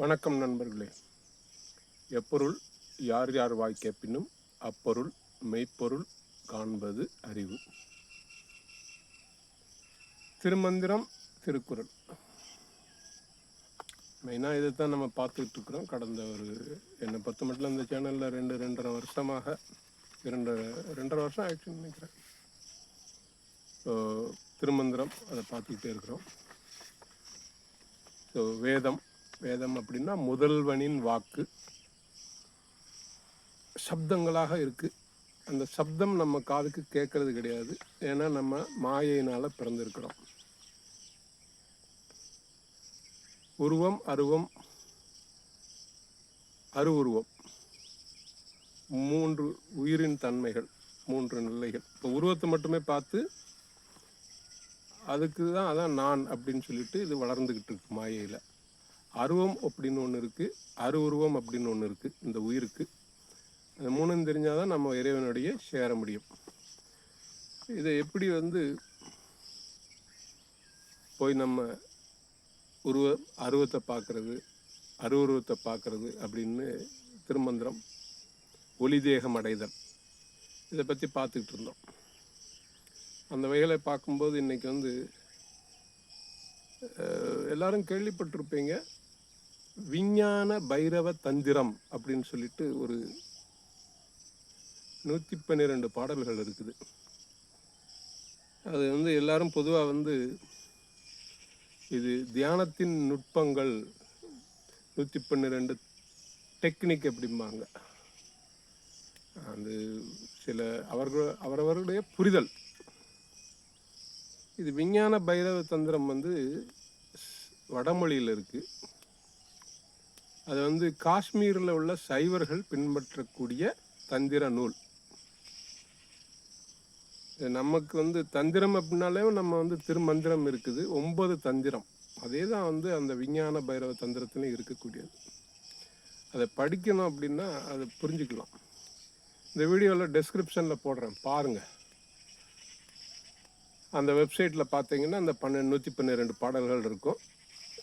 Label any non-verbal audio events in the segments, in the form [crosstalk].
வணக்கம் நண்பர்களே. எப்பொருள் யார் யார் வாய் கேட்பினும் அப்பொருள் மெய்ப்பொருள் காண்பது அறிவு. திருமந்திரம் திருக்குறள். மெயினாக இதை தான் நம்ம பார்த்துக்கிட்டு இருக்கிறோம். கடந்த ஒரு என்னை பத்து மட்டும் இந்த சேனலில் ரெண்டு ரெண்டரை வருஷமாக இரண்டு ரெண்டரை வருஷம் ஆயிடுச்சுன்னு நினைக்கிறேன். ஸோ திருமந்திரம் அதை பார்த்துக்கிட்டே இருக்கிறோம். ஸோ வேதம் வேதம் அப்படின்னா முதல்வனின் வாக்கு. சப்தங்களாக இருக்கு. அந்த சப்தம் நம்ம காதுக்கு கேட்கறது கிடையாது. ஏன்னா நம்ம மாயையினால பிறந்திருக்கிறோம். உருவம் அருவம் அருவுருவம். மூன்று உயிரின் தன்மைகள் மூன்று நிலைகள். இப்போ உருவத்தை மட்டுமே பார்த்து அதுக்கு தான் அதான் நான் அப்படின்னு சொல்லிட்டு இது வளர்ந்துக்கிட்டு இருக்கு மாயையில். அருவம் அப்படின்னு ஒன்று இருக்குது அருவுருவம் அப்படின்னு ஒன்று இருக்குது இந்த உயிருக்கு. அந்த மூணும் தெரிஞ்சால் தான் நம்ம இறைவனுடைய சேர முடியும். இதை எப்படி வந்து போய் நம்ம உருவ அருவத்தை பார்க்குறது அருவுருவத்தை பார்க்குறது அப்படின்னு திருமந்திரம் ஒளி தேகம் அடைதல். இதை பற்றி பார்த்துக்கிட்டு இருந்தோம். அந்த வகைகளை பார்க்கும்போது இன்றைக்கி வந்து எல்லாரும் கேள்விப்பட்டிருப்பீங்க. விஞ்ஞான பைரவ தந்திரம் அப்படின்னு சொல்லிட்டு ஒரு நூற்றி பன்னிரெண்டு பாடல்கள் இருக்குது. அது வந்து எல்லாரும் பொதுவாக வந்து இது தியானத்தின் நுட்பங்கள் நூற்றி பன்னிரெண்டு டெக்னிக் அப்படிம்பாங்க அது சில அவர்கள் அவரவர்களுடைய புரிதல். இது விஞ்ஞான பைரவ தந்திரம் வந்து வடமொழியில் இருக்குது அது வந்து காஷ்மீரில் உள்ள சைவர்கள் பின்பற்றக்கூடிய தந்திர நூல். இது நமக்கு வந்து தந்திரம் அப்படின்னாலே நம்ம வந்து திருமந்திரம் இருக்குது. ஒன்பது தந்திரம். அதே தான் வந்து அந்த விஞ்ஞான பைரவ தந்திரத்துலையும் இருக்கக்கூடியது. அதை படிக்கணும் அப்படின்னா அதை புரிஞ்சுக்கலாம். இந்த வீடியோவில் டெஸ்கிரிப்ஷனில் போடுறேன். பாருங்கள் அந்த வெப்சைட்டில் பார்த்தீங்கன்னா அந்த பன்னெண்டு நூற்றி பன்னிரெண்டு பாடல்கள் இருக்கும்.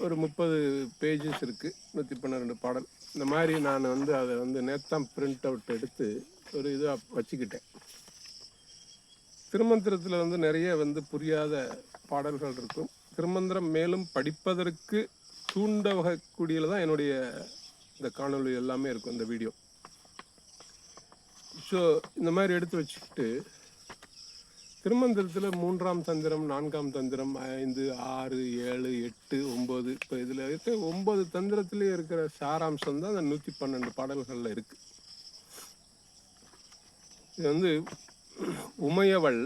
ஒரு முப்பது பேஜஸ் இருக்குது நூற்றி பன்னிரெண்டு பாடல். இந்த மாதிரி நான் வந்து அதை வந்து நேத்தான் பிரிண்ட் அவுட் எடுத்து ஒரு இதாக வச்சுக்கிட்டேன். திருமந்திரத்தில் வந்து நிறைய வந்து புரியாத பாடல்கள் இருக்கும். திருமந்திரம் மேலும் படிப்பதற்கு தூண்ட வகக்கூடியதில் தான் என்னுடைய இந்த காணொளி எல்லாமே இருக்கும் இந்த வீடியோ. ஸோ இந்த மாதிரி எடுத்து வச்சுக்கிட்டு திருமந்திரத்தில் மூன்றாம் தந்திரம் நான்காம் தந்திரம் ஐந்து ஆறு ஏழு எட்டு ஒம்பது இப்போ இதில் இருக்க ஒம்பது தந்திரத்திலே இருக்கிற சாராம்சம் தான் அந்த நூற்றி பன்னெண்டு பாடல்களில் இருக்கு. இது வந்து உமையவள்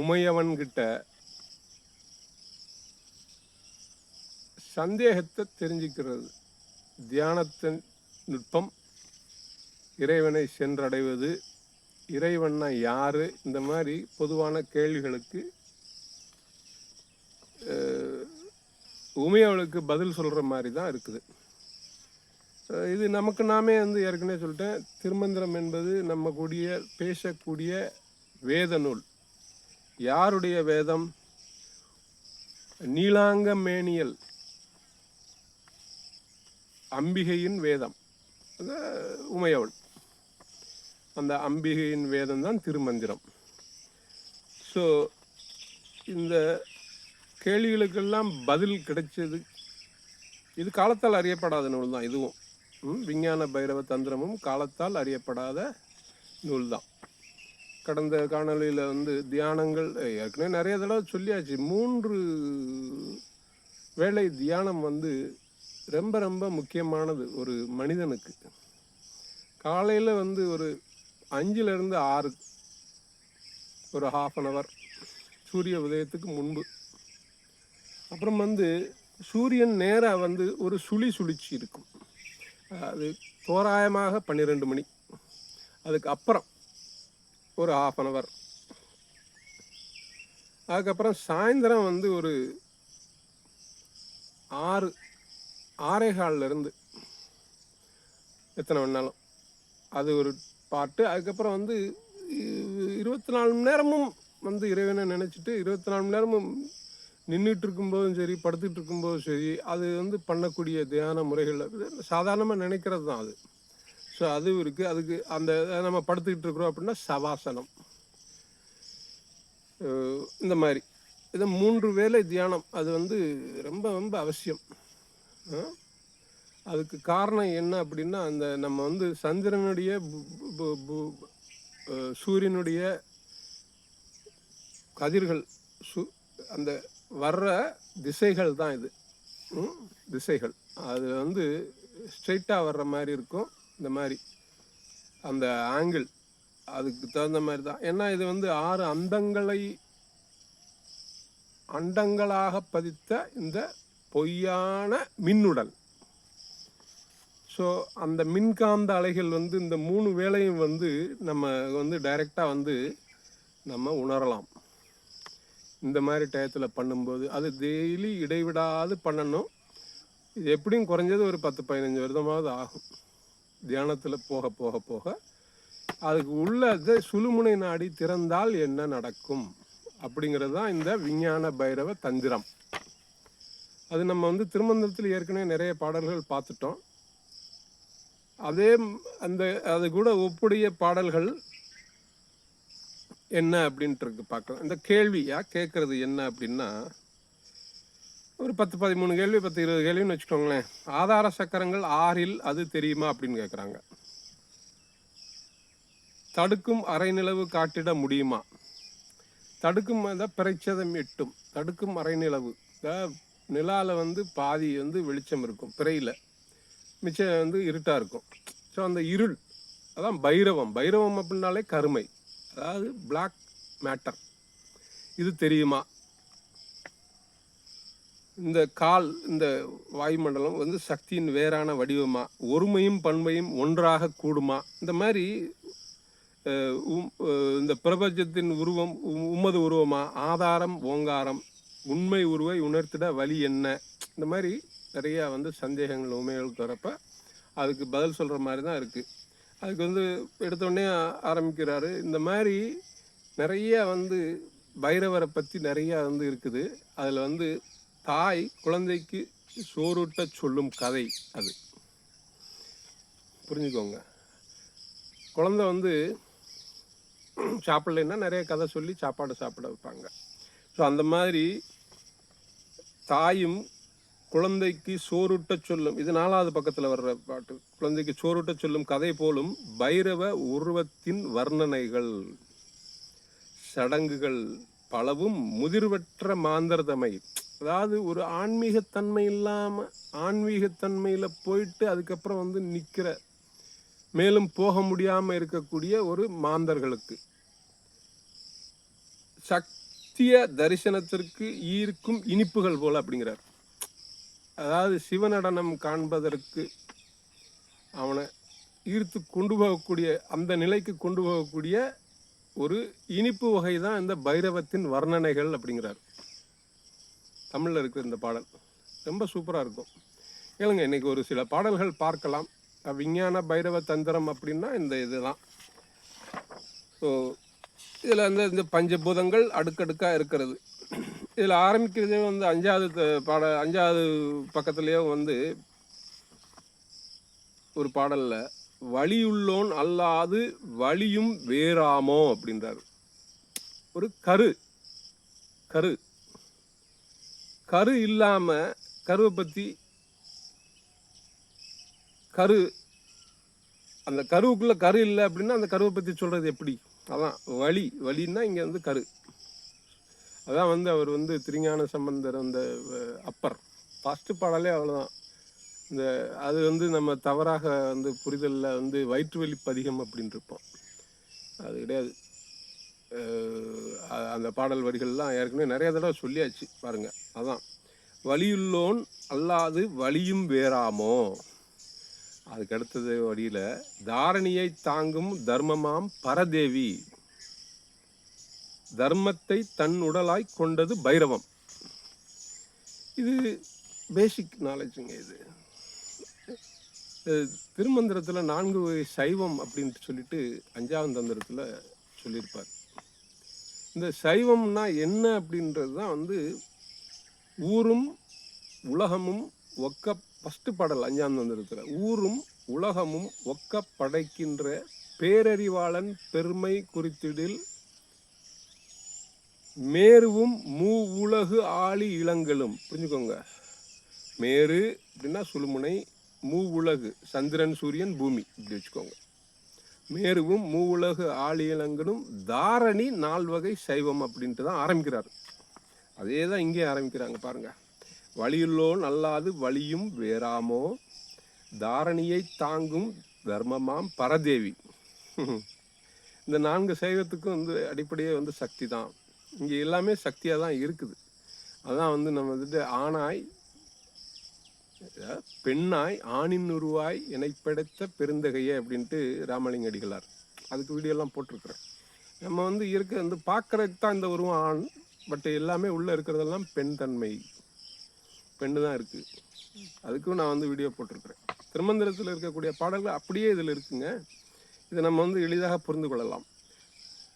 உமையவன்கிட்ட சந்தேகத்தை தெரிஞ்சுக்கிறது. தியானத்தின் நுட்பம் இறைவனை சென்றடைவது இறைவன்னா யார்? இந்த மாதிரி பொதுவான கேள்விகளுக்கு உமையவளுக்கு பதில் சொல்கிற மாதிரி தான் இருக்குது இது நமக்கு நாமே வந்து ஏற்கனவே சொல்லிட்டேன். திருமந்திரம் என்பது நம்ம கூடிய பேசக்கூடிய வேத நூல். யாருடைய வேதம்? நீலாங்க மேனியல் அம்பிகையின் வேதம். உமையவள். அந்த அம்பிகையின் வேதம் தான் திருமந்திரம். ஸோ இந்த கேள்விகளுக்கெல்லாம் பதில் கிடைச்சது. இது காலத்தால் அறியப்படாத நூல் தான் இதுவும் விஞ்ஞான பைரவ தந்திரமும் காலத்தால் அறியப்படாத நூல் தான் கடந்த காணொலியில் வந்து தியானங்கள் ஏற்கனவே நிறைய தடவை சொல்லியாச்சு. மூன்று வேளை தியானம் வந்து ரொம்ப ரொம்ப முக்கியமானது ஒரு மனிதனுக்கு. காலையில் வந்து ஒரு அஞ்சுலேருந்து ஆறு ஒரு ஹாஃப் அன் ஹவர் சூரிய உதயத்துக்கு முன்பு. அப்புறம் வந்து சூரியன் நேராக வந்து ஒரு சுழி சுழிச்சு இருக்கும். அது தோராயமாக பன்னிரெண்டு மணி. அதுக்கு அப்புறம் ஒரு ஹாஃப் அன் ஹவர் அதுக்கப்புறம் சாயந்தரம் வந்து ஒரு ஆறு ஆறே இருந்து எத்தனை வேணாலும். அது ஒரு பாட்டு. அதுக்கப்புறம் வந்து இருபத்தி நாலு மணி நேரமும் வந்து இறைவனை நினச்சிட்டு இருபத்தி நாலு மணி நேரமும் நின்றுட்டு இருக்கும்போதும் சரி படுத்துட்டு இருக்கும்போதும் சரி அது வந்து பண்ணக்கூடிய தியான முறைகள். சாதாரணமாக நினைக்கிறது தான் அது. ஸோ அதுவும் இருக்குது அதுக்கு அந்த நம்ம படுத்துக்கிட்டு இருக்கிறோம் அப்படின்னா சவாசனம். இந்த மாதிரி. இது மூன்று வேளை தியானம். அது வந்து ரொம்ப ரொம்ப அவசியம். அதுக்கு காரணம் என்ன அப்படின்னா அந்த நம்ம வந்து சந்திரனுடைய சூரியனுடைய கதிர்கள் சு அந்த வர்ற திசைகள் தான் இது. திசைகள். அது வந்து ஸ்ட்ரெயிட்டாக வர்ற மாதிரி இருக்கும் இந்த மாதிரி. அந்த ஆங்கிள் அதுக்கு தகுந்த மாதிரி தான். ஏன்னா இது வந்து ஆறு அந்தங்களை அண்டங்களாக பதித்த இந்த பொய்யான மின்னுடல். ஸோ அந்த மின்காந்த அலைகள் வந்து இந்த மூணு வேளையும் வந்து நம்ம வந்து டைரெக்டாக வந்து நம்ம உணரலாம். இந்த மாதிரி டயத்தில் பண்ணும்போது அது டெய்லி இடைவிடாது பண்ணணும். இது எப்படியும் குறைஞ்சது ஒரு பத்து பதினஞ்சு வருடமாவது ஆகும். தியானத்தில் போக போக போக அதுக்கு உள்ளது சுழுமுனை நாடி திறந்தால் என்ன நடக்கும்? அப்படிங்கிறது தான் இந்த விஞ்ஞான பைரவ தந்திரம். அது நம்ம வந்து திருமந்திரத்தில் ஏற்கனவே நிறைய பாடல்கள் பார்த்துட்டோம். அதே அந்த அது கூட ஒப்புடைய பாடல்கள் என்ன அப்படின்ட்டு இருக்கு பார்க்கலாம். இந்த கேள்வியா கேட்குறது என்ன அப்படின்னா ஒரு பத்து பதிமூணு கேள்வி பத்து இருபது கேள்வின்னு வச்சுக்கோங்களேன். ஆதார சக்கரங்கள் ஆறில் அது தெரியுமா அப்படின்னு கேட்குறாங்க. தடுக்கும் அரைநிலவு காட்டிட முடியுமா? தடுக்கும் அந்த பிறைச்சதம் எட்டும். தடுக்கும் அரைநிலவு நிலாவில் வந்து பாதி வந்து வெளிச்சம் இருக்கும் பிறையில். மிச்சம் வந்து இருட்டாக இருக்கும். ஸோ அந்த இருள் அதான் பைரவம். பைரவம் அப்படின்னாலே கருமை. அதாவது பிளாக் மேட்டர் இது தெரியுமா? இந்த கால் இந்த வாயுமண்டலம் வந்து சக்தியின் வேறான வடிவமா? ஒருமையும் பண்மையும் ஒன்றாக கூடுமா? இந்த மாதிரி உம், இந்த பிரபஞ்சத்தின் உருவம் உம், உமது உருவமா? ஆதாரம் ஓங்காரம். உண்மை உருவை உணர்த்திட வழி என்ன? இந்த மாதிரி நிறையா வந்து சந்தேகங்கள் உண்மைகள் தரப்ப அதுக்கு பதில் சொல்கிற மாதிரி தான் இருக்குது அதுக்கு வந்து எடுத்தோடனே ஆரம்பிக்கிறாரு. இந்த மாதிரி நிறைய வந்து பைரவரை பற்றி நிறையா வந்து இருக்குது. அதில் வந்து தாய் குழந்தைக்கு சோறுட்ட சொல்லும் கதை அது. புரிஞ்சுக்கோங்க. குழந்தை வந்து சாப்பிடலைன்னா நிறைய கதை சொல்லி சாப்பாடு சாப்பிட வைப்பாங்க. ஸோ அந்த மாதிரி தாயும் குழந்தைக்கு சோறுட்ட சொல்லும். இது நாலாவது பக்கத்தில் வர்ற பாட்டு. குழந்தைக்கு சோறுட்ட சொல்லும் கதை போலும் பைரவ உருவத்தின் வர்ணனைகள். சடங்குகள் பலவும் முதிர்வற்ற மாந்தர்தமை. அதாவது ஒரு ஆன்மீகத்தன்மை இல்லாமல் ஆன்மீகத்தன்மையில் போயிட்டு அதுக்கப்புறம் வந்து நிற்கிற மேலும் போக முடியாமல் இருக்கக்கூடிய ஒரு மாந்தர்களுக்கு. சக்திய தரிசனத்திற்கு ஈர்க்கும் இனிப்புகள் போல அப்படிங்கிறார். அதாவது சிவநடனம் காண்பதற்கு அவனை ஈர்த்து கொண்டு போகக்கூடிய அந்த நிலைக்கு கொண்டு போகக்கூடிய ஒரு இனிப்பு வகை தான் இந்த பைரவத்தின் வர்ணனைகள் அப்படிங்கிறார். தமிழில் இருக்கிற இந்த பாடல் ரொம்ப சூப்பராக இருக்கும். கேளுங்க இன்னைக்கு ஒரு சில பாடல்கள் பார்க்கலாம். விஞ்ஞான பைரவ தந்திரம் அப்படின்னா இந்த இதுதான். ஸோ இதில் வந்து இந்த பஞ்சபூதங்கள் அடுக்கடுக்காக இருக்கிறது. இதில் ஆரம்பிக்கிறதே வந்து அஞ்சாவது பாட அஞ்சாவது பக்கத்துலேயே வந்து ஒரு பாடலில் வழியுள்ளோன் அல்லாது வழியும் வேறாமோ அப்படின்றார். ஒரு கரு கரு. கரு இல்லாமல் கருவை பற்றி கரு அந்த கருவுக்குள்ளே கரு இல்லை அப்படின்னா அந்த கருவை பற்றி சொல்கிறது எப்படி? அதான் வழி. வலின்னா இங்கே வந்து கரு. அதான் வந்து அவர் வந்து திருஞான சம்பந்தர் அந்த அப்பர். ஃபஸ்ட்டு பாடலே அவ்வளோதான் இந்த அது வந்து நம்ம தவறாக வந்து புரிதலில் வந்து வயிற்றுவெளி பதிகம் அப்படின்னு இருப்போம் அது கிடையாது. அந்த பாடல் வரிகள்லாம் ஏற்கனவே நிறைய தடவை சொல்லியாச்சு. பாருங்க. அதான். வலியுள்ளோன் அல்லாது வலியும் வேறாமோ? அதுக்கு அடுத்தது தாரணியை தாங்கும் தர்மமாம் பரதேவி. தர்மத்தை தன் உடலாய் கொண்டது பைரவம். இது பேசிக் நாலேஜுங்க இது. திருமந்திரத்தில் நான்கு வகை சைவம் அப்படின்ட்டு சொல்லிட்டு அஞ்சாவது தந்திரத்தில் சொல்லியிருப்பார். இந்த சைவம்னா என்ன அப்படின்றது தான் வந்து ஊரும் உலகமும் ஒக்க ஃபஸ்ட்டு பாடல் அஞ்சாம் தந்திரத்தில். ஊரும் உலகமும் ஒக்க படைக்கின்ற பேரறிவாளன் பெருமை குறித்திடில் மேருவும் மூ உலகு ஆளி இளங்களும் புரிஞ்சுக்கோங்க. மேரு அப்படின்னா சுழுமுனை மூ உலகு சந்திரன் சூரியன் பூமி. இப்படி வச்சுக்கோங்க. மேருவும் மூ உலகு ஆளி இளங்களும் தாரணி நால்வகை சைவம் அப்படின்ட்டு தான் ஆரம்பிக்கிறார். அதே தான் இங்கே ஆரம்பிக்கிறாங்க பாருங்கள் வழியுள்ளோன் அல்லாது வழியும் வேறாமோ தாரணியை தாங்கும் தர்மமாம் பரதேவி. [laughs] இந்த நான்கு சைவத்துக்கும் வந்து அடிப்படையே வந்து சக்தி தான். இங்கே எல்லாமே சக்தியாக தான் இருக்குது. அதான் வந்து நம்ம வந்துட்டு ஆணாய் பெண்ணாய் ஆணின் உருவாய் இணைப்படைத்த பெருந்தகையே அப்படின்ட்டு ராமலிங்க அடிகளார். அதுக்கு வீடியோலாம் போட்டிருக்கிறேன். நம்ம வந்து இருக்க வந்து பார்க்கறதுக்கு தான் இந்த உருவம் ஆண் பட் எல்லாமே உள்ளே இருக்கிறதெல்லாம் பெண் தன்மை. பெண்ணு தான் இருக்குது அதுக்கும் நான் வந்து வீடியோ போட்டிருக்கிறேன். திருமந்திரத்தில் இருக்கக்கூடிய பாடல்கள் அப்படியே இதில் இருக்குங்க. இதை நம்ம வந்து எளிதாக புரிந்து கொள்ளலாம்.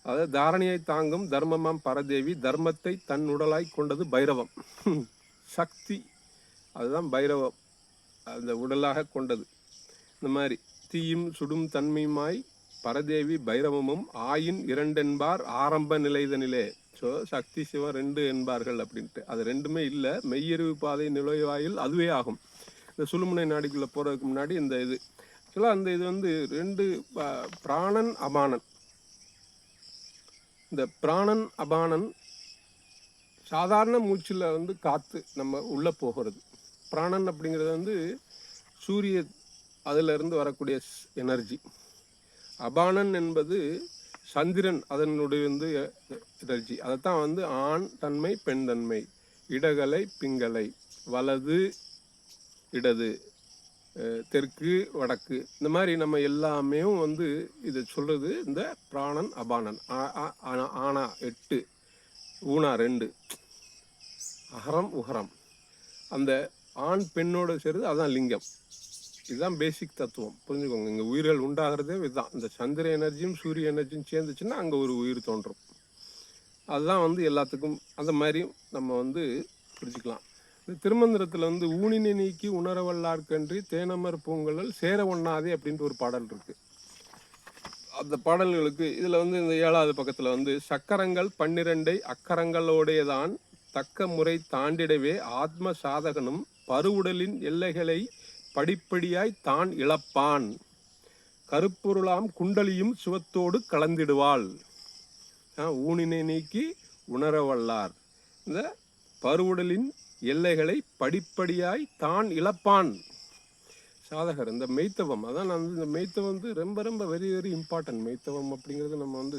அதாவது தாரணியை தாங்கும் தர்மமாம் பரதேவி தர்மத்தை தன் உடலாய் கொண்டது பைரவம். சக்தி அதுதான் பைரவம். அந்த உடலாக கொண்டது. இந்த மாதிரி தீயும் சுடும் தன்மையுமாய் பரதேவி பைரவமும் ஆயின் இரண்டென்பார் ஆரம்ப நிலைதனிலே. ஸோ சக்தி சிவம் ரெண்டு என்பார்கள் அப்படின்ட்டு. அது ரெண்டுமே இல்லை. மெய்யறிவு பாதை நுழைவாயில் அதுவே ஆகும். இந்த சுழுமுனை நாடிக்குள்ளே போகிறதுக்கு முன்னாடி இந்த இது. ஆக்சுவலாக அந்த இது வந்து ரெண்டு ப- பிராணன் அபானன் இந்த பிராணன் அபானன் சாதாரண மூச்சில் வந்து காற்று நம்ம உள்ளே போகிறது. பிராணன் அப்படிங்கிறது வந்து சூரிய அதிலிருந்து வரக்கூடிய எனர்ஜி. அபானன் என்பது சந்திரன் அதனுடைய வந்து எனர்ஜி. அதைத்தான் வந்து ஆண் தன்மை பெண் தன்மை. இடகலை பிங்கலை. வலது இடது. தெற்கு வடக்கு. இந்த மாதிரி நம்ம எல்லாமே வந்து இதை சொல்கிறது இந்த பிராணன் அபானன். ஆனா- எட்டு. ஊனா ரெண்டு. அகரம் உகரம். அந்த ஆண் பெண்ணோடு சேர்ந்து அதுதான் லிங்கம். இதுதான் பேசிக் தத்துவம். புரிஞ்சுக்கோங்க. இங்கே உயிர்கள் உண்டாகிறதே இதுதான். இந்த சந்திர எனர்ஜியும் சூரிய எனர்ஜியும் சேர்ந்துச்சுன்னா அங்கே ஒரு உயிர் தோன்றும். அதுதான் வந்து எல்லாத்துக்கும் அந்த மாதிரி நம்ம வந்து புரிஞ்சுக்கலாம். இந்த திருமந்திரத்தில் வந்து ஊனினை நீக்கி உணரவல்லார்க்கன்றி தேனமர் பூங்கலல் சேர ஒண்ணாதே அப்படின்ட்டு ஒரு பாடல் இருக்கு. அந்த பாடல்களுக்கு இதில் வந்து இந்த ஏழாவது பக்கத்தில் வந்து சக்கரங்கள் பன்னிரண்டை அக்கரங்களோடையதான் தக்க முறை தாண்டிடவே ஆத்ம சாதகனும் பருவுடலின் எல்லைகளை படிப்படியாய் தான் இழப்பான். கருப்பொருளாம் குண்டலியும் சிவத்தோடு கலந்திடுவாள். ஊனினை நீக்கி உணரவல்லார். இந்த பருவுடலின் எல்லைகளை படிப்படியாய் தான் இழப்பான். சாதகர் இந்த மெய்த்தவம் அதான் நான் வந்து இந்த மெய்த்தவம் வந்து ரொம்ப ரொம்ப வெரி வெரி இம்பார்ட்டன்ட் மெய்த்தவம் அப்படிங்கிறது நம்ம வந்து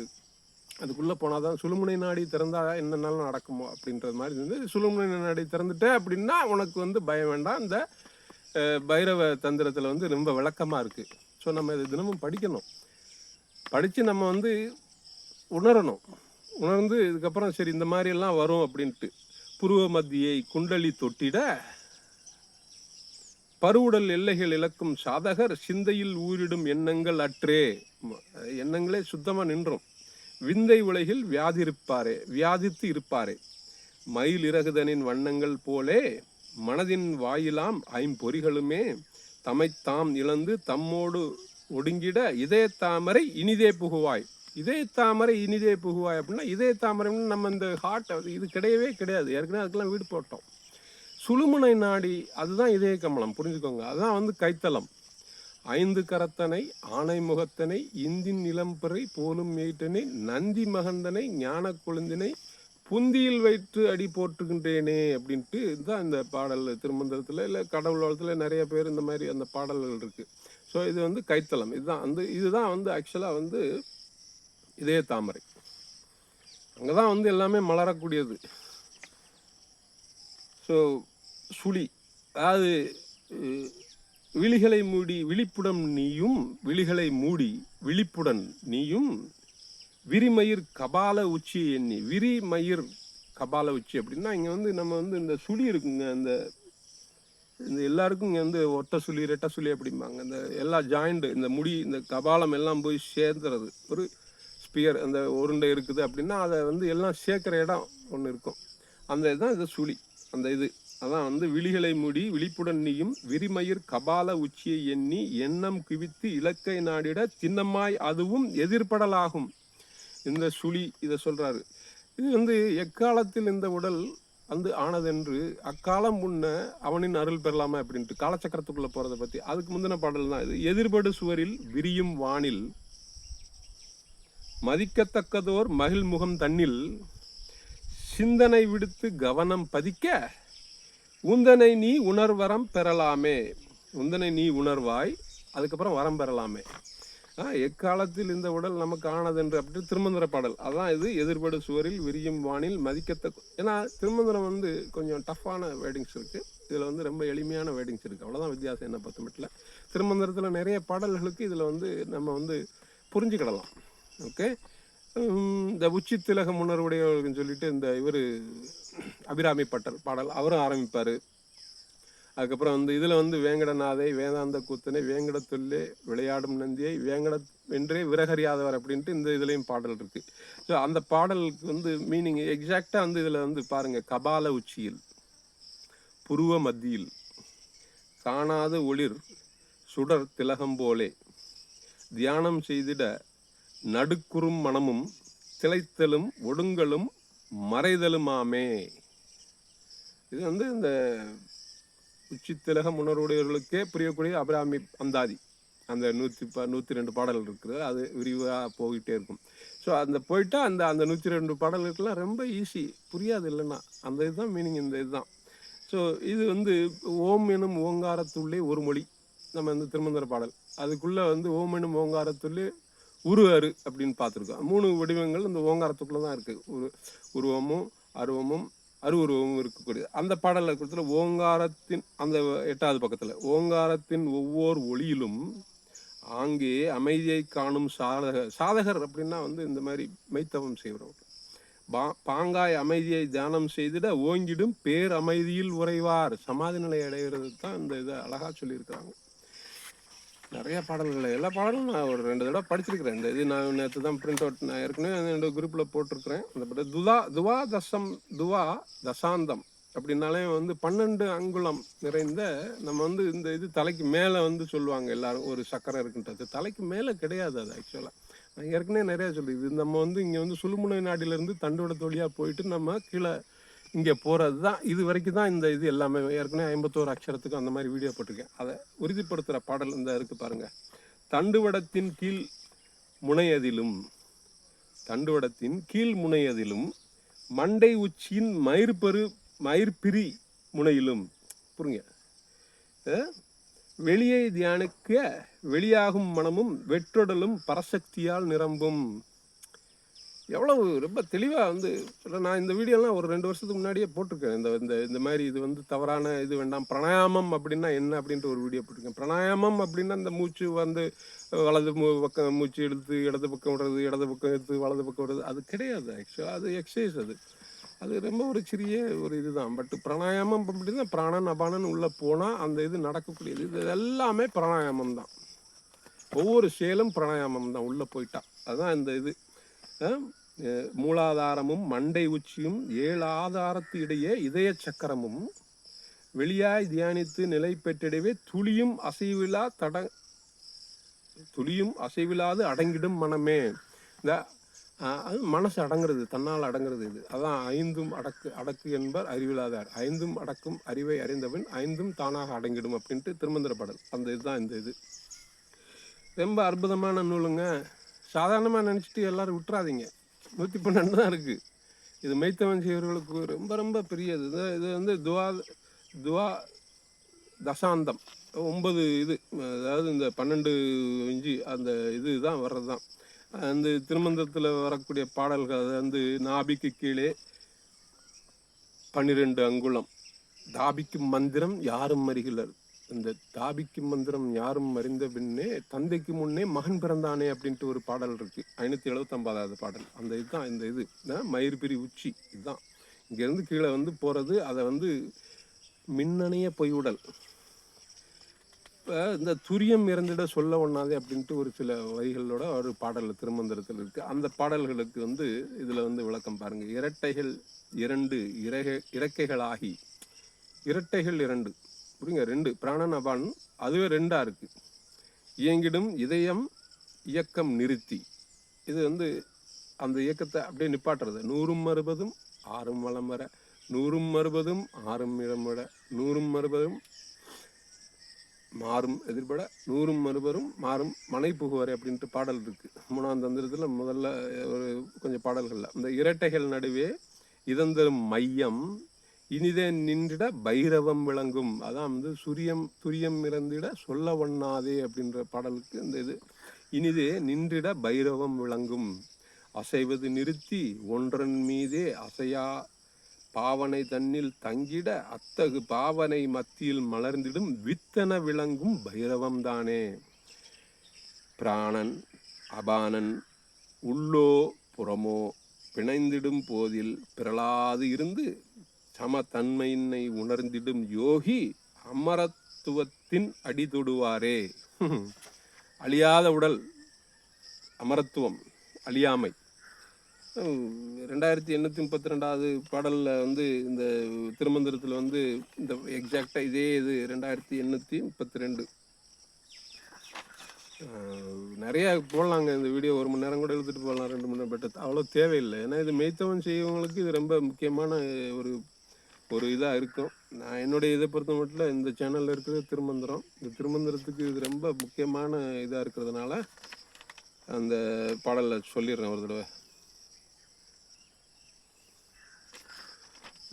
அதுக்குள்ளே போனால் தான் சுழுமுனை நாடி திறந்தா என்னென்னாலும் நடக்குமோ அப்படின்றது மாதிரி இருந்து சுழுமுனை நாடி திறந்துட்டே அப்படின்னா உனக்கு வந்து பயம் வேண்டாம். இந்த பைரவ தந்திரத்தில் வந்து ரொம்ப விளக்கமாக இருக்குது ஸோ நம்ம இது தினமும் படிக்கணும். படித்து நம்ம வந்து உணரணும். உணர்ந்து இதுக்கப்புறம் சரி இந்த மாதிரி எல்லாம் வரும் அப்படின்ட்டு. புருவ மத்தியை குண்டலி தொட்டிட பருவுடல் எல்லைகள் இழக்கும் சாதகர் சிந்தையில் ஊரிடும் எண்ணங்கள் அற்றே. எண்ணங்களே சுத்தமாக நின்றோம். விந்தை உலகில் வியாதிருப்பாரே வியாதித்து இருப்பாரே. மயில் இறகுதனின் வண்ணங்கள் போலே மனதின் வாயிலாம் ஐம்பொறிகளுமே தமைத்தாம் இழந்து தம்மோடு ஒடுங்கிட இதய தாமரை இனிதே புகுவாய். இதய தாமரை இனிதே புகுவாய் அப்படின்னா இதய தாமரைன்னு நம்ம இந்த ஹார்ட் இது கிடையவே கிடையாது. ஏற்கனவே அதுக்கெல்லாம் வீடு போட்டோம். சுழுமுனை நாடி அதுதான் இதய கமலம். புரிஞ்சுக்கோங்க. அதுதான் வந்து கைத்தலம் ஐந்து கரத்தனை ஆனை முகத்தனை இந்தின் நிலம்பறை போலும் மீட்டனை நந்தி மகந்தனை ஞான கொழுந்தினை புந்தியில் வைத்து அடி போட்டுக்கின்றேனே அப்படின்ட்டு இதுதான் இந்த பாடல். திருமந்திரத்தில் இல்லை கடவுள் வளத்தில் நிறைய பேர் இந்த மாதிரி அந்த பாடல்கள் இருக்குது ஸோ இது வந்து கைத்தலம் இதுதான் அந்த இதுதான் வந்து ஆக்சுவலாக வந்து இதே தாமரை. அங்கே தான் வந்து எல்லாமே மலரக்கூடியது. ஸோ சுழி அதாவது விழிகளை மூடி விழிப்புடன் நீயும் விழிகளை மூடி விழிப்புடன் நீயும் விரிமயிர் கபால உச்சி எண்ணி விரிமயிர் கபால உச்சி அப்படின்னா இங்கே வந்து நம்ம வந்து இந்த சுழி இருக்குங்க இந்த இந்த எல்லாருக்கும் இங்கே வந்து ஒட்டை சுழி ரெட்டை சுழி அப்படிம்பாங்க. இந்த எல்லா ஜாயிண்ட் இந்த முடி இந்த கபாலம் எல்லாம் போய் சேர்ந்துறது. ஒரு ஸ்பியர் அந்த உருண்டை இருக்குது அப்படின்னா அதை வந்து எல்லாம் சேர்க்குற இடம் ஒன்று இருக்கும். அந்த இதுதான் இது சுழி. அந்த இது. அதான் வந்து விழிகளை மூடி விழிப்புடன் நீயும் விரிமயிர் கபால உச்சியை எண்ணி எண்ணம் குவித்து இலக்கை நாடிட சின்னம்மாய் அதுவும் எதிர்படலாகும். இந்த சுழி இதை சொல்கிறாரு இது வந்து எக்காலத்தில் இந்த உடல் வந்து ஆனதென்று அக்காலம் முன்ன அவனின் அருள் பெறலாமா அப்படின்ட்டு. காலச்சக்கரத்துக்குள்ளே போகிறத பற்றி அதுக்கு முந்தின பாடல் தான் இது. எதிர்படு சுவரில் விரியும் வானில் மதிக்கத்தக்கதோர் மகிழ் முகம் தன்னில் சிந்தனை விடுத்து கவனம் பதிக்க உந்தனை நீ உணர்வரம் பெறலாமே. உந்தனை நீ உணர்வாய் அதுக்கப்புறம் வரம் பெறலாமே. எக்காலத்தில் இந்த உடல் நமக்கு ஆனதென்று அப்படி திருமந்திர பாடல். அதான் இது எதிர்படு சுவரில் விரியும் வானில் மதிக்கத்தக்க ஏன்னா திருமந்திரம் வந்து கொஞ்சம் டஃப்பான வேர்டிங்ஸ் இருக்குது இதில் வந்து ரொம்ப எளிமையான வேர்டிங்ஸ் இருக்குது அவ்வளோதான் வித்தியாசம் என்ன பத்து மட்டும் திருமந்திரத்தில் நிறைய பாடல்களுக்கு இதில் வந்து நம்ம வந்து புரிஞ்சுக்கிடலாம். ஓகே. இந்த உச்சி திலகம் உணர்வுடையவர்கள்னு சொல்லிட்டு இந்த இவர் அபிராமி பட்டர் பாடல் அவரும் ஆரம்பிப்பார். அதுக்கப்புறம் வந்து இதில் வந்து வேங்கடநாதை வேதாந்த கூத்தனை வேங்கட தொல்லே விளையாடும் நந்தியை வேங்கட வென்றே விரகறியாதவர் அப்படின்ட்டு இந்த இதுலேயும் பாடல் இருக்குது ஸோ அந்த பாடலுக்கு வந்து மீனிங் எக்ஸாக்டாக வந்து இதில் வந்து பாருங்கள் கபால உச்சியில் புருவ மத்தியில் காணாத ஒளிர் சுடர் திலகம் போலே தியானம் செய்திட நடுக்குறும் மனமும் திளைத்தலும் ஒடுங்கலும் மறைதலுமாமே. இது வந்து இந்த உச்சித்திலக உணர்வுடையவர்களுக்கே புரியக்கூடிய அபிராமி அந்தாதி. அந்த நூற்றி ப நூற்றி ரெண்டு பாடல் இருக்குது. அது விரிவாக போயிட்டே இருக்கும். ஸோ அந்த போயிட்டால் அந்த அந்த நூற்றி ரெண்டு பாடல்களுக்கெல்லாம் ரொம்ப ஈஸி புரியாது இல்லைன்னா. அந்த இதுதான் மீனிங் இந்த இதுதான். ஸோ இது வந்து ஓம் எனும் ஓங்காரத்துள்ளே ஒரு மொழி. நம்ம இந்த திருமந்திர பாடல். அதுக்குள்ளே வந்து ஓம் எனும் ஓங்காரத்துள்ளே உரு அரு அப்படின்னு பார்த்துருக்கோம். மூணு வடிவங்கள் இந்த ஓங்காரத்துக்குள்ளே தான் இருக்குது உரு உருவமும் அருவமும் அருவுருவமும் இருக்கக்கூடியது. அந்த பாடலில் இருக்கிறதுல ஓங்காரத்தின் அந்த எட்டாவது பக்கத்தில் ஓங்காரத்தின் ஒவ்வொரு ஒளியிலும் ஆங்கே அமைதியை காணும் சாதகர் சாதகர் அப்படின்னா வந்து இந்த மாதிரி மைத்தவம் செய்கிறவங்க பா பாங்காய் அமைதியை தியானம் செய்திட ஓங்கிடும் பேர் அமைதியில் உறைவார். சமாதி நிலை அடைகிறது தான் இந்த இதை அழகாக சொல்லியிருக்கிறாங்க. நிறைய பாடல்கள். எல்லா பாடலும் நான் ஒரு ரெண்டு தடவை படிச்சிருக்கிறேன். இந்த இது நான் நேற்று தான் பிரிண்ட் அவுட் நான் ஏற்கனவே ரெண்டு குரூப்பில் போட்டிருக்கிறேன். அந்த படம் துவா துவா தசம் துவா தசாந்தம் அப்படின்னாலே வந்து பன்னெண்டு அங்குலம் நிறைந்த நம்ம வந்து இந்த இது தலைக்கு மேலே வந்து சொல்லுவாங்க எல்லாரும். ஒரு சக்கரை இருக்குன்றது. தலைக்கு மேலே கிடையாது அது ஆக்சுவலாக நான் ஏற்கனவே நிறையா சொல்லி இது நம்ம வந்து இங்கே வந்து சுழுமுனை நாட்டிலேருந்து தண்டோட தொழியாக போயிட்டு நம்ம கீழே இங்கே போகிறது தான் இது வரைக்கும் தான் இந்த இது எல்லாமே. ஏற்கனவே ஐம்பத்தோரு அக்ஷரத்துக்கு அந்த மாதிரி வீடியோ போட்டிருக்கேன். அதை உறுதிப்படுத்துகிற பாடல் இந்த இருக்குது பாருங்கள் தண்டுவடத்தின் கீழ் முனையதிலும் தண்டுவடத்தின் கீழ் முனையதிலும் மண்டை உச்சியின் மயிர்பெரு மயிர்பிரி முனையிலும் புரிங்க வெளியை தியானிக்க வெளியாகும் மனமும் வெற்றொடலும் பரசக்தியால் நிரம்பும். எவ்வளவு ரொம்ப தெளிவாக வந்து நான் இந்த வீடியோலாம் ஒரு ரெண்டு வருஷத்துக்கு முன்னாடியே போட்டிருக்கேன். இந்த இந்த இந்த மாதிரி இது வந்து தவறான இது வேண்டாம் பிராணாயாமம் அப்படின்னா என்ன அப்படின்ட்டு ஒரு வீடியோ போட்டிருக்கேன். பிராணாயாமம் அப்படின்னா இந்த மூச்சு வந்து வலது மூ பக்கம் மூச்சு எடுத்து இடது பக்கம் விடுறது இடது பக்கம் எடுத்து வலது பக்கம் விடுறது அது கிடையாது ஆக்சுவலாக அது எக்ஸசைஸ் அது. அது ரொம்ப ஒரு சிறிய ஒரு இதுதான். பட் பிராணாயாமம் அப்படின்னா பிராணன் அபானன் உள்ளே போனால் அந்த இது நடக்கக்கூடியது. இது எல்லாமே பிராணாயாமம் தான். ஒவ்வொரு செயலும் பிராணாயாமம் தான். உள்ளே போயிட்டா. அதுதான் இந்த இது. மூலாதாரமும் மண்டை உச்சியும் ஏழு ஆதாரத்து இடையே இதய சக்கரமும் வெளியாய் தியானித்து நிலை பெற்றிடவே துளியும் அசைவிலா தட துளியும் அசைவிலாது அடங்கிடும் மனமே. இந்த மனசு அடங்குறது தன்னால் அடங்குறது இது. அதான் ஐந்தும் அடக்கு அடக்கு என்பர் அறிவிலாதார். ஐந்தும் அடக்கும் அறிவை அறிந்தவன் ஐந்தும் தானாக அடங்கிடும் அப்படின்ட்டு திருமந்திர பாடல். அந்த இதுதான் இந்த இது. ரொம்ப அற்புதமான நூலுங்க. சாதாரணமாக நினச்சிட்டு எல்லோரும் விட்டுறாதீங்க. நூற்றி பன்னெண்டு தான் இருக்குது இது மெய்த்தவன் செய்வர்களுக்கு ரொம்ப ரொம்ப பெரிய இது இது வந்து துவா துவா தசாந்தம். ஒன்பது இது அதாவது இந்த பன்னெண்டு இஞ்சி அந்த இது தான் வர்றது தான் அந்த திருமந்திரத்தில் வரக்கூடிய பாடல்கள் அது வந்து நாபிக்கு கீழே பன்னிரெண்டு அங்குலம். தாபிக்கும் மந்திரம் யாரும் அறிகிலர். இந்த தாபிக்கு மந்திரம் யாரும் அறிந்த பின்னே தந்தைக்கு முன்னே மகன் பிறந்தானே அப்படின்ட்டு ஒரு பாடல் இருக்கு. ஐநூற்றி எழுபத்தொம்பதாவது பாடல். அந்த இதுதான் இந்த இது. மயிர்பிரி உச்சி இதுதான். இங்கேருந்து கீழே வந்து போகிறது அதை வந்து மின்னணைய பொய்யுடல். இப்போ இந்த துரியம் இறந்திட சொல்ல ஒண்ணாதே அப்படின்ட்டு ஒரு சில வரிகளோட ஒரு பாடல் திருமந்திரத்தில் இருக்குது அந்த பாடல்களுக்கு வந்து இதில் வந்து விளக்கம் பாருங்கள் இரட்டைகள் இரண்டு இறக இறக்கைகளாகி. இரட்டைகள் இரண்டு. புரியுங்க ரெண்டு. பிராணன் அபான் அதுவே ரெண்டாக இருக்குது இயங்கிடும் இதயம் இயக்கம் நிறுத்தி. இது வந்து அந்த இயக்கத்தை அப்படியே நிப்பாட்டுறது. நூறும் மறுபதும் ஆறும் வளம் வர. நூறும் மறுபதும் ஆறும் இடம் விட நூறும் மறுபதும் மாறும் எதிர்பட. நூறும் மறுபரும் மாறும் மனை புகுவரை அப்படின்ட்டு பாடல் இருக்கு. மூணாம் தந்திரத்தில் முதல்ல ஒரு கொஞ்சம் பாடல்கள்ல. இந்த இரட்டைகள் நடுவே இதந்தரும் மையம் இனிதே நின்றிட பைரவம் விளங்கும். அதான் வந்து சுரியம் துரியம் இறந்திட சொல்ல வண்ணாதே அப்படின்ற பாடலுக்கு இந்த இது. இனிதே நின்றிட பைரவம் விளங்கும். அசைவது நிறுத்தி ஒன்றன் மீதே அசையா. பாவனை தன்னில் தங்கிட அத்தகு பாவனை மத்தியில் மலர்ந்திடும் வித்தன விளங்கும் பைரவம் தானே. பிராணன் அபானன் உள்ளோ புறமோ பிணைந்திடும் போதில் பிறளாது இருந்து சமதன்மையினை உணர்ந்திடும் யோகி அமரத்துவத்தின் அடி தொடுவாரே. அழியாத உடல் அமரத்துவம் அழியாமை. ரெண்டாயிரத்தி எண்ணூற்றி முப்பத்தி ரெண்டாவது பாடலில் வந்து இந்த திருமந்திரத்தில் வந்து இந்த எக்ஸாக்டாக இதே இது ரெண்டாயிரத்தி எண்ணூற்றி முப்பத்தி ரெண்டு நிறையா போடலாங்க. இந்த வீடியோ ஒரு மணி நேரம் கூட எடுத்துகிட்டு போகலாம் ரெண்டு மணி நேரம் பட் அவ்வளோ தேவையில்லை. ஏன்னா இது மெய்த்தவன் செய்யவங்களுக்கு இது ரொம்ப முக்கியமான ஒரு ஒரு இதாக இருக்கும். நான் என்னுடைய இதை பொறுத்த மட்டும் இந்த சேனலில் இருக்கிறது திருமந்திரம். இந்த திருமந்திரத்துக்கு இது ரொம்ப முக்கியமான இதாக இருக்கிறதுனால அந்த பாடலில் சொல்லிடுறேன் ஒரு தடவை.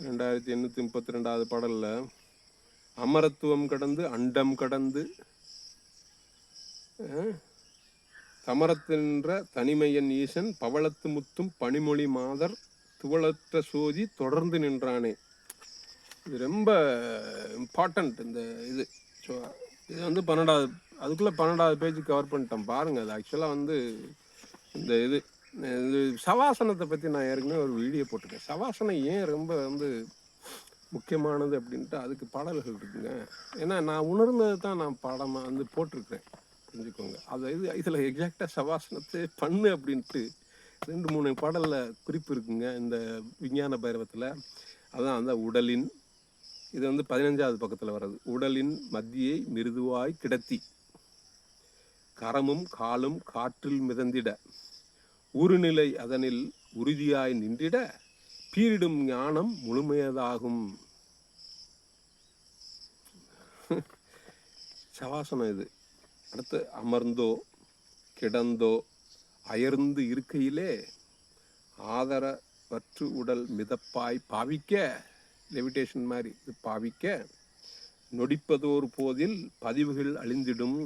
ரெண்டாயிரத்தி எண்ணூற்றி முப்பத்தி ரெண்டாவது பாடலில் அமரத்துவம் கடந்து அண்டம் கடந்து அஹ், தமரத்தின்ற தனிமையன் ஈசன் பவளத்து முத்தும் பனிமொழி மாதர் துவளற்ற சோதி தொடர்ந்து நின்றானே. இது ரொம்ப இம்பார்ட்டண்ட் இந்த இது. ஸோ இது வந்து பன்னெண்டாவது அதுக்குள்ளே பன்னெண்டாவது பேஜ் கவர் பண்ணிட்டேன். பாருங்கள் அது ஆக்சுவலாக வந்து இந்த இது இது சவாசனத்தை பற்றி நான் ஏற்கனவே ஒரு வீடியோ போட்டிருக்கேன். சவாசனம் ஏன் ரொம்ப வந்து முக்கியமானது அப்படின்ட்டு அதுக்கு பாடல்கள் இருக்குங்க. ஏன்னா நான் உணர்ந்தது தான் நான் பாடமாக வந்து போட்டிருக்கிறேன். புரிஞ்சுக்கோங்க. அதை இது இதில் எக்ஸாக்டாக சவாசனத்தை பண்ணு அப்படின்ட்டு ரெண்டு மூணு பாடலில் குறிப்பு இருக்குங்க. இந்த விஞ்ஞான பைரவத்தில் அதான் அந்த உடலின் இது வந்து பதினஞ்சாவது பக்கத்தில் வர்றது. உடலின் மத்தியை மிருதுவாய் கிடத்தி. கரமும் காலும் காற்றில் மிதந்திட. உருநிலை அதனில் உறுதியாய் நின்றிட. பீரிடும் ஞானம் முழுமையதாகும். சவாசனம் இது. அடுத்து அமர்ந்தோ கிடந்தோ அயர்ந்து இருக்கையிலே ஆதரவற்று உடல் மிதப்பாய் பாவிக்க. லெவிடேஷன் மாதிரி இது பாவிக்க நொடிப்பதோர் போதில் பதிவுகள் அழிந்திடும்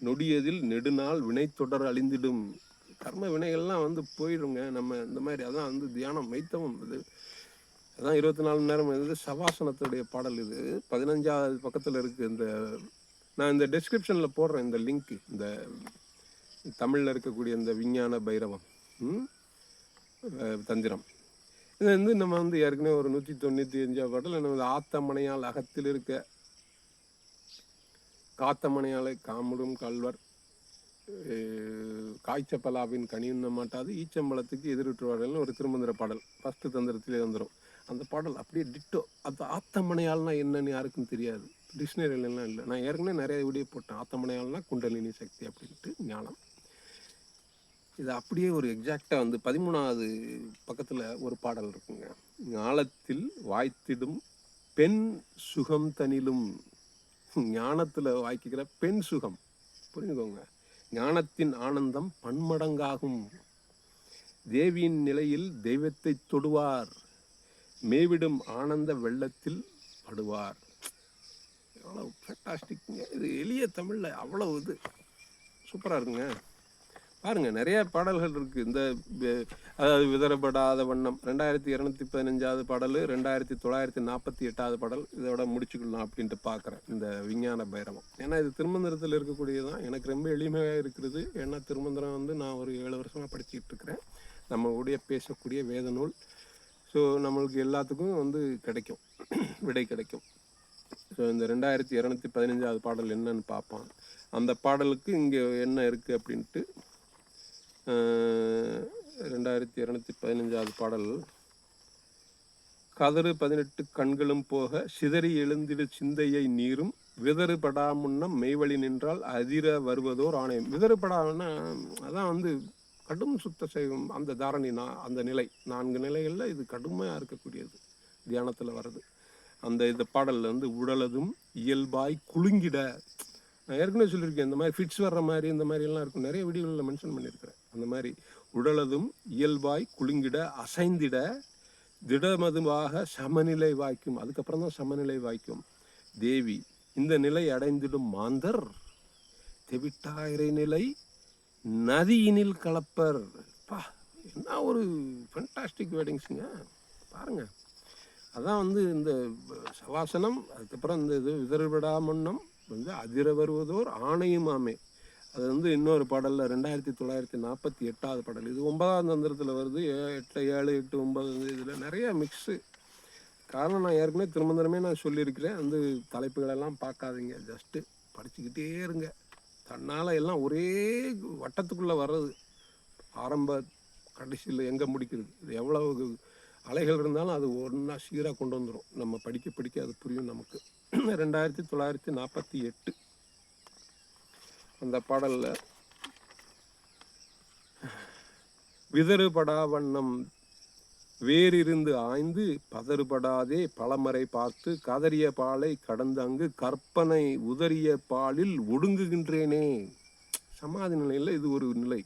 நொடியதில் நெடுநாள் வினைத்தொடர் அழிந்திடும். கர்ம வினைகள்லாம் வந்து போயிடுங்க நம்ம இந்த மாதிரி அதான் வந்து தியானம் மைத்தவம் இது அதான் இருபத்தி நாலு மணி நேரம் இது சவாசனத்துடைய பாடல் இது. பதினஞ்சாவது பக்கத்தில் இருக்குது இந்த நான் இந்த டெஸ்கிரிப்ஷனில் போடுறேன் இந்த லிங்க் இந்த தமிழில் இருக்கக்கூடிய இந்த விஞ்ஞான பைரவம். தந்திரம். இது வந்து நம்ம வந்து ஏற்கனவே ஒரு நூற்றி தொண்ணூற்றி அஞ்சாவது பாட்டில் நம்ம வந்து ஆத்தமனையால் அகத்தில் இருக்க காத்தமனையாலை காமுடும் கல்வர் அஹ் காய்ச்சப்பலாவின் கனியுண்ண மாட்டாது. ஈச்சம்பளத்துக்கு எதிரிட்டுவார்கள்னு ஒரு திருமந்திர பாடல் ஃபஸ்ட்டு தந்திரத்திலே வந்துடும் அந்த பாடல் அப்படியே டிட்டோ அது ஆத்தமனையால்னா என்னன்னு யாருக்கும் தெரியாது. டிக்ஷனரியிலலாம் இல்லை. நான் ஏற்கனவே நிறைய வீடியோ போட்டேன். ஆத்தமனையால்னா குண்டலினி சக்தி அப்படின்ட்டு ஞானம். இது அப்படியே ஒரு எக்ஸாக்டாக வந்து பதிமூணாவது பக்கத்தில் ஒரு பாடல் இருக்குங்க. ஞானத்தில் வாய்த்திடும் பெண் சுகம் தனிலும். ஞானத்தில் வாய்க்கிற பெண் சுகம். புரிஞ்சுக்கோங்க. ஞானத்தின் ஆனந்தம் பன்மடங்காகும். தேவியின் நிலையில் தெய்வத்தை தொடுவார். மேவிடும் ஆனந்த வெள்ளத்தில் படுவார். அவ்வளோ ஃபேண்டாஸ்டிக்ங்க இது எளிய தமிழில் அவ்வளோ இது. சூப்பராக இருக்குங்க. பாருங்கள் நிறைய பாடல்கள் இருக்குது இந்த அதாவது விதரப்படாத வண்ணம் ரெண்டாயிரத்தி இரநூத்தி பதினஞ்சாவது பாடல் ரெண்டாயிரத்தி தொள்ளாயிரத்தி நாற்பத்தி எட்டாவது பாடல் இதோட முடிச்சுக்கலாம் அப்படின்ட்டு பார்க்குறேன் இந்த விஞ்ஞான பைரவம். ஏன்னா இது திருமந்திரத்தில் இருக்கக்கூடியது தான் எனக்கு ரொம்ப எளிமையாக இருக்கிறது. ஏன்னா திருமந்திரம் வந்து நான் ஒரு ஏழு வருஷமாக படிச்சுக்கிட்டு இருக்கிறேன். நம்ம உடைய பேசக்கூடிய வேத நூல். ஸோ நம்மளுக்கு எல்லாத்துக்கும் வந்து கிடைக்கும். விடை கிடைக்கும். ஸோ இந்த ரெண்டாயிரத்தி இரநூத்தி பதினஞ்சாவது பாடல் என்னன்னு பார்ப்பான் அந்த பாடலுக்கு இங்கே என்ன இருக்குது அப்படின்ட்டு ரெண்டாயிரத்தி இரநூத்தி பதினஞ்சாவது பாடல். கதறு பதினெட்டு கண்களும் போக சிதறி எழுந்திடு சிந்தையை நீரும் விதறுபடா முன்னம் மெய்வழி நின்றால் அதிர வருவதோர் ஆணையம். விதறுபடான்னா அதான் வந்து கடும் சுத்த செய்யும் அந்த தாரணி நான் அந்த நிலை. நான்கு நிலைகளில் இது கடுமையாக இருக்கக்கூடியது தியானத்தில் வர்றது. அந்த இந்த பாடலில் வந்து உடலதும் இயல்பாய் குலுங்கிட நான் ஏற்கனவே சொல்லியிருக்கேன் இந்த மாதிரி ஃபிட்ஸ் வர்ற மாதிரி இந்த மாதிரிலாம் இருக்கும். நிறைய வீடியோவில் மென்ஷன் பண்ணியிருக்கிறேன். அந்த மாதிரி உடலதும் இயல்பாய் குலுங்கிட அசைந்திட திடமதுவாக சமநிலை வாய்க்கும். அதுக்கப்புறம் தான் சமநிலை வாய்க்கும். தேவி இந்த நிலை அடைந்திடும் மாந்தர் தெவிட்டாயிரை நிலை நதியினில் கலப்பர். பா என்ன ஒரு ஃபண்டாஸ்டிக் வேர்டிங்ஸுங்க பாருங்க. அதான் வந்து இந்த சவாசனம் அதுக்கப்புறம் இந்த இது விதறுபடாமன்னம் வந்து அதிர வருவதோர் ஆணையுமாமே. அது வந்து இன்னொரு பாடலில் ரெண்டாயிரத்தி தொள்ளாயிரத்தி நாற்பத்தி எட்டாவது பாடல். இது ஒன்பதாம் தந்திரத்தில் வருது. எட்டு ஏழு எட்டு ஒன்பது இதில் நிறைய மிக்ஸு காரணம் நான் ஏற்கனவே திருமந்திரமே நான் சொல்லியிருக்கிறேன். வந்து தலைப்புகளெல்லாம் பார்க்காதீங்க. ஜஸ்ட்டு படிச்சுக்கிட்டே இருங்க. தன்னால் எல்லாம் ஒரே வட்டத்துக்குள்ளே வர்றது. ஆரம்ப கடைசியில் எங்கே முடிக்கிறது? இது எவ்வளவு அலைகள் இருந்தாலும் அது ஒன்றா சீராக கொண்டு வந்துடும் நம்ம படிக்க படிக்க அது புரியும் நமக்கு. ரெண்டாயிரத்தி தொள்ளாயிரத்தி நாற்பத்தி எட்டு அந்த பாடலில் விதறுபடா வண்ணம் வேறிருந்து ஆய்ந்து பதறுபடாதே பலமறை பார்த்து கதறிய பாலை கடந்து அங்கு கற்பனை உதறிய பாலில் ஒடுங்குகின்றேனே. சமாதி நிலையில் இது ஒரு நிலை.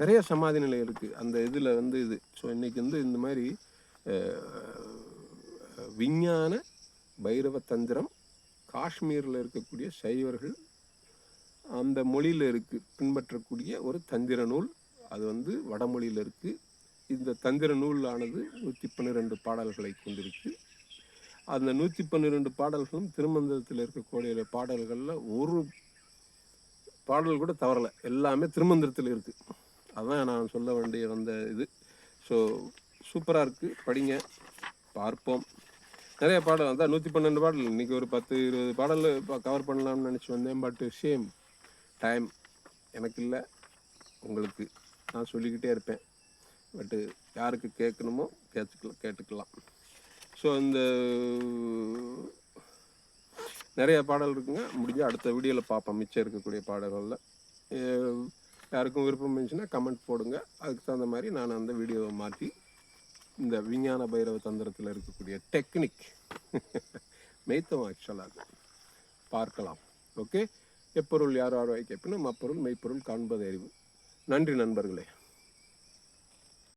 நிறைய சமாதி நிலை இருக்குது அந்த இதில் வந்து இது. ஸோ இன்னைக்கு வந்து இந்த மாதிரி விஞ்ஞான பைரவ தந்திரம் காஷ்மீரில் இருக்கக்கூடிய சைவர்கள் அந்த மொழியில் இருக்கு பின்பற்றக்கூடிய ஒரு தந்திர நூல். அது வந்து வடமொழியில் இருக்குது இந்த தந்திர நூலானது நூற்றி பன்னிரெண்டு பாடல்களை கொண்டிருக்கு. அந்த நூற்றி பன்னிரெண்டு பாடல்களும் திருமந்திரத்தில் இருக்கக்கூடிய பாடல்களில் ஒரு பாடல் கூட தவறலை. எல்லாமே திருமந்திரத்தில் இருக்குது அதுதான் நான் சொல்ல வேண்டிய வந்த இது. ஸோ சூப்பராக இருக்குது படிங்க. பார்ப்போம். நிறைய பாடல் அதான் நூற்றி பன்னெண்டு பாடல். இன்றைக்கி ஒரு பத்து இருபது பாடல் கவர் பண்ணலாம்னு நினச்சி வந்தேன். பட் சேம் டைம் எனக்கு இல்லை. உங்களுக்கு நான் சொல்லிக்கிட்டே இருப்பேன். பட்டு யாருக்கு கேட்கணுமோ கேட்டுக்கலாம் கேட்டுக்கலாம். ஸோ இந்த நிறைய பாடல் இருக்குங்க. முடிஞ்ச அடுத்த வீடியோவில் பார்ப்போம். மிச்சம் இருக்கக்கூடிய பாடல்களில். யாருக்கும் விருப்பம் இருந்துச்சுன்னா கமெண்ட் போடுங்க. அதுக்கு தகுந்த மாதிரி நான் அந்த வீடியோவை மாற்றி இந்த விஞ்ஞான பைரவ தந்திரத்தில் இருக்கக்கூடிய டெக்னிக் மெய்த்தம் ஆக்சுவலாக பார்க்கலாம். ஓகே எப்பொருள் யார் ஆர்வாய் கேட்பினும் அப்பொருள் மெய்ப்பொருள் காண்பது அறிவு. நன்றி நண்பர்களே.